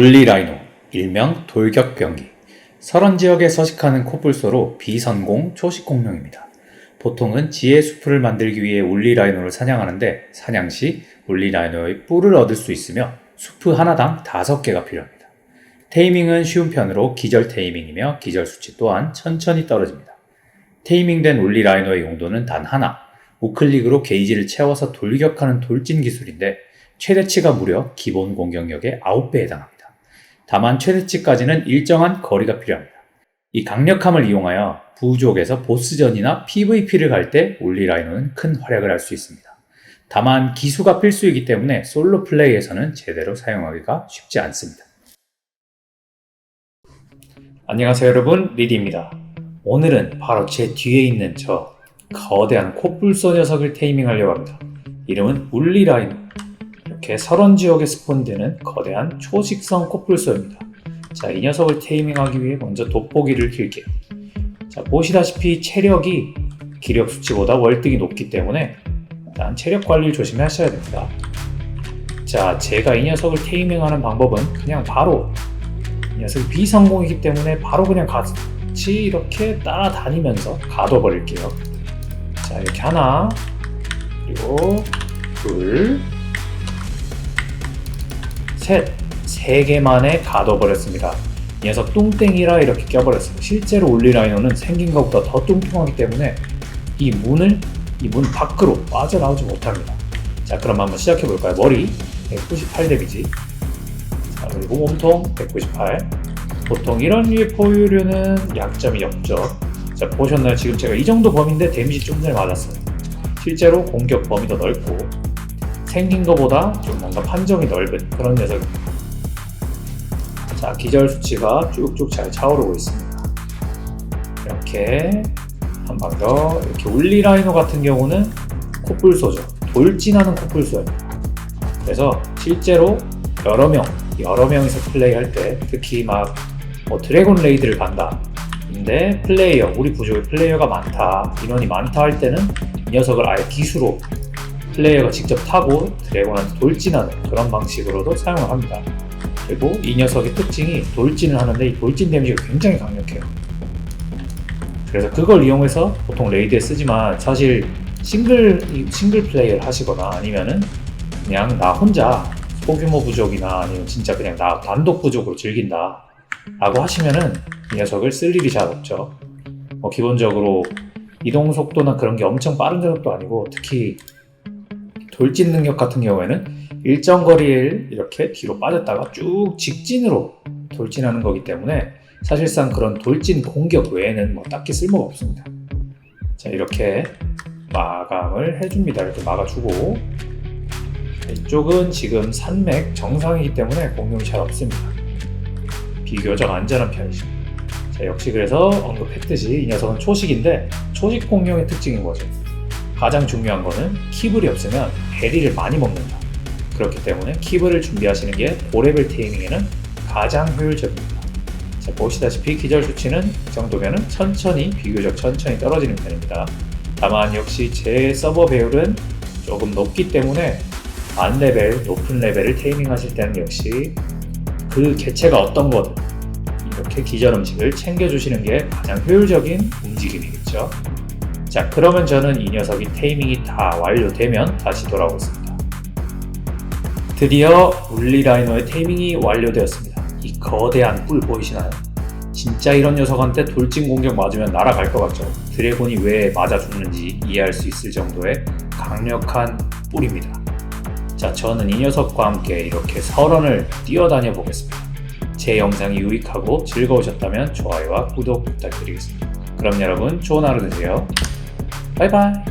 울리라이노, 일명 돌격병기. 설원 지역에 서식하는 코뿔소로 비선공 초식 공룡입니다. 보통은 지혜 수프를 만들기 위해 울리라이노를 사냥하는데 사냥 시 울리라이노의 뿔을 얻을 수 있으며 수프 하나당 5개가 필요합니다. 테이밍은 쉬운 편으로 기절 테이밍이며 기절 수치 또한 천천히 떨어집니다. 테이밍된 울리라이노의 용도는 단 하나, 우클릭으로 게이지를 채워서 돌격하는 돌진 기술인데 최대치가 무려 기본 공격력의 9배에 해당합니다. 다만 최대치까지는 일정한 거리가 필요합니다. 이 강력함을 이용하여 부족에서 보스전이나 PVP를 갈 때 올리라이노는 큰 활약을 할 수 있습니다. 다만 기수가 필수이기 때문에 솔로 플레이에서는 제대로 사용하기가 쉽지 않습니다. 안녕하세요 여러분 리디입니다. 오늘은 바로 제 뒤에 있는 저 거대한 코뿔소 녀석을 테이밍하려고 합니다. 이름은 울리라이노. 이렇게 설원 지역에 스폰되는 거대한 초식성 코뿔소입니다. 자, 이 녀석을 테이밍하기 위해 먼저 돋보기를 킬게요. 자, 보시다시피 체력이 기력 수치보다 월등히 높기 때문에 일단 체력 관리를 조심하셔야 됩니다. 자, 제가 이 녀석을 테이밍하는 방법은 그냥 바로 이 녀석이 비성공이기 때문에 바로 그냥 같이 이렇게 따라다니면서 가둬버릴게요. 자, 이렇게 하나, 그리고 둘, 셋, 세 개만에 가둬버렸습니다. 이 녀석 뚱땡이라 이렇게 껴버렸습니다. 실제로 올리라이너는 생긴 것보다 더 뚱뚱하기 때문에 이 문을 이 문 밖으로 빠져나오지 못합니다. 자, 그럼 한번 시작해 볼까요? 머리 198 데미지. 자, 그리고 몸통 198. 보통 이런 류의 포유류는 약점이 없죠. 자, 보셨나요? 지금 제가 이 정도 범위인데 데미지 좀 전에 맞았어요. 실제로 공격 범위도 넓고 생긴 것보다 좀 뭔가 판정이 넓은 그런 녀석입니다. 자, 기절 수치가 쭉쭉 잘 차오르고 있습니다. 이렇게 한 방 더. 이렇게 울리라이노 같은 경우는 코뿔소죠. 돌진하는 코뿔소입니다. 그래서 실제로 여러 명, 여러 명이서 플레이할 때 특히 막 뭐 드래곤 레이드를 간다. 근데 플레이어, 우리 부족에 플레이어가 많다, 인원이 많다 할 때는 이 녀석을 아예 기수로 플레이어가 직접 타고 드래곤한테 돌진하는 그런 방식으로도 사용을 합니다. 그리고 이 녀석의 특징이 돌진을 하는데 이 돌진 데미지가 굉장히 강력해요. 그래서 그걸 이용해서 보통 레이드에 쓰지만 사실 싱글 싱글 플레이를 하시거나 아니면은 그냥 나 혼자 소규모 부족이나 아니면 진짜 그냥 나 단독 부족으로 즐긴다 라고 하시면은 이 녀석을 쓸 일이 잘 없죠. 뭐 기본적으로 이동 속도나 그런 게 엄청 빠른 녀석도 아니고 특히 돌진 능력 같은 경우에는 일정 거리를 이렇게 뒤로 빠졌다가 쭉 직진으로 돌진하는 거기 때문에 사실상 그런 돌진 공격 외에는 뭐 딱히 쓸모가 없습니다. 자, 이렇게 마감을 해줍니다. 이렇게 막아주고 이쪽은 지금 산맥 정상이기 때문에 공룡이 잘 없습니다. 비교적 안전한 편이죠. 자, 역시 그래서 언급했듯이 이 녀석은 초식인데 초식 공룡의 특징인 거죠. 가장 중요한 거는 키블이 없으면 베리를 많이 먹는다. 그렇기 때문에 키블을 준비하시는 게 고레벨 테이밍에는 가장 효율적입니다. 자, 보시다시피 기절 수치는 이 정도면 천천히 비교적 천천히 떨어지는 편입니다. 다만 역시 제 서버 배율은 조금 높기 때문에 만 레벨, 높은 레벨을 테이밍 하실 때는 역시 그 개체가 어떤 거든 이렇게 기절 음식을 챙겨주시는 게 가장 효율적인 움직임이겠죠. 자, 그러면 저는 이 녀석이 테이밍이 다 완료되면 다시 돌아오겠습니다. 드디어 울리라이너의 테이밍이 완료되었습니다. 이 거대한 뿔 보이시나요? 진짜 이런 녀석한테 돌진 공격 맞으면 날아갈 것 같죠? 드래곤이 왜 맞아 죽는지 이해할 수 있을 정도의 강력한 뿔입니다. 자, 저는 이 녀석과 함께 이렇게 설원을 뛰어다녀 보겠습니다. 제 영상이 유익하고 즐거우셨다면 좋아요와 구독 부탁드리겠습니다. 그럼 여러분 좋은 하루 되세요. 바이바이.